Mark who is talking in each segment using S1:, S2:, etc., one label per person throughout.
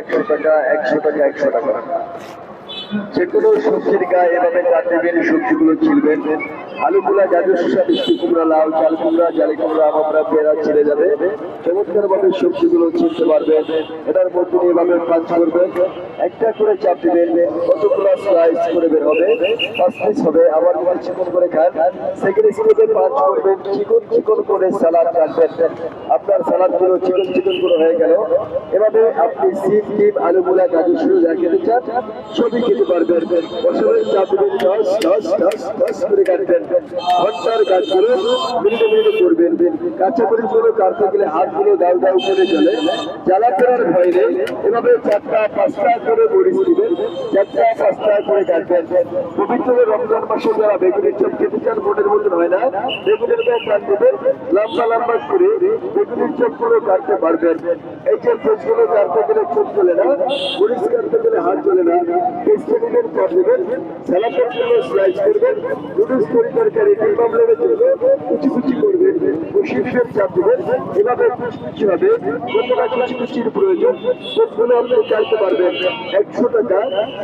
S1: একশো টাকা একশো একশো টাকা যে কোনো সবজির গায়ে এভাবে চার দেবেন সবজিগুলো ছিলবেন। আলুগুলা গাজর শসা মিষ্টি কুমড়া, লাল চাল কুমড়া, জালি কুমড়া আমরা পেঁড়া ছিঁড়ে যাবে। চমৎকার ভাবে সবজিগুলো ছিলতে পারবেন এটার মধ্যে এভাবে পাঁচ করবেন একটা করে চাপ দিবেন। কতগুলো স্লাইস করে বের হবে? পাঁচ পিস হবে। আবার যদি চিকন করে খান সেকেন্ড স্টেপে পাঁচ করবেন। চিকন চিকন করে সালাদ কাটবেন আপনার সালাদগুলো চিকন চিকন করে হয়ে গেল। এভাবে আপনি সিম, ডিম আলু মুলা গাজর শুরু যা খেতে চান, সবই খেতে পারবেন। বছরের চাপ দেবেন, দশ দশ দশ দশ করে কাটবেন। ঘণ্টার কাজগুলো মিনিটে মিনিটে করবেন। কাছে মরিচগুলো কাটতে গেলে হাতগুলো দাউ করে চলে। জ্বালা ভয় নেই। এভাবে চারটা, পাঁচটা করে মরিচ দিবেন। চারটা করে কাটবেন পবিত্র রমজান মাসে যারা বেগুনের চপ খেতে চান মোটের মতন হয় না। বেগুনের ব্যাগ কাটবেন লম্বা লম্বা করে বেগুনের করে কাটতে পারবেন। এই যে পেস্টগুলো কাটতে গেলে চোখ চলে না, মরিচ কাটতে গেলে হাত চলে না। পেস্টে দিবেন পর দেবেন স্যালাডের জন্য স্লাইস করবেন, নুডলস তরি তরকারি কিংবা লেগে চলবে কুচি কুচি ফের চাপ দেবেন। এভাবে হবে কতটা কুচি কুচির প্রয়োজন সবগুলো আপনি কাটতে পারবেন। একশো টাকা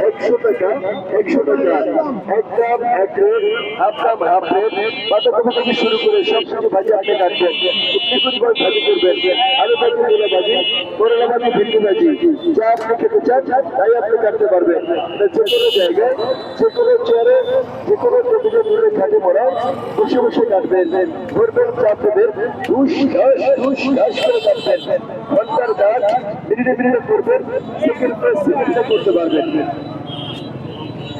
S1: একশো টাকা একশো টাকা। এক গ্রাম এক rate, half gram half rate. বাঁধাকপি থেকে শুরু করে সব কিছু ভাজি আপনি কাটবেন পরিমাণ ভাজি করবেন। আলু ভাজি মূলা ভাজি, করলা ভাজি, ভিন্ডি ভাজি। যা আপনি খেতে চান, তাই আপনি কাটতে পারবেন। যে কোনো জায়গায়, যে কোনো চেয়ারে, যে কোনো টেবিলের খাটে মরায় বসে বসে কাটবেন ধরবেন চাপ দেবেন দুশ দশ দুশ দশ করে কাটবেন ঘণ্টার গাছ মিনিটে মিনিটে করবেন সেকেন্ড সেকেন্ডে করতে পারবেন।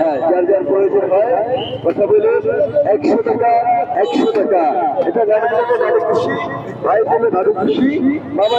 S1: হ্যাঁ যার যার প্রয়োজন হয়, কথা বলে একশো টাকা একশো টাকা। এটা ভালো খুশি। ভাই বলে খুশি। মামা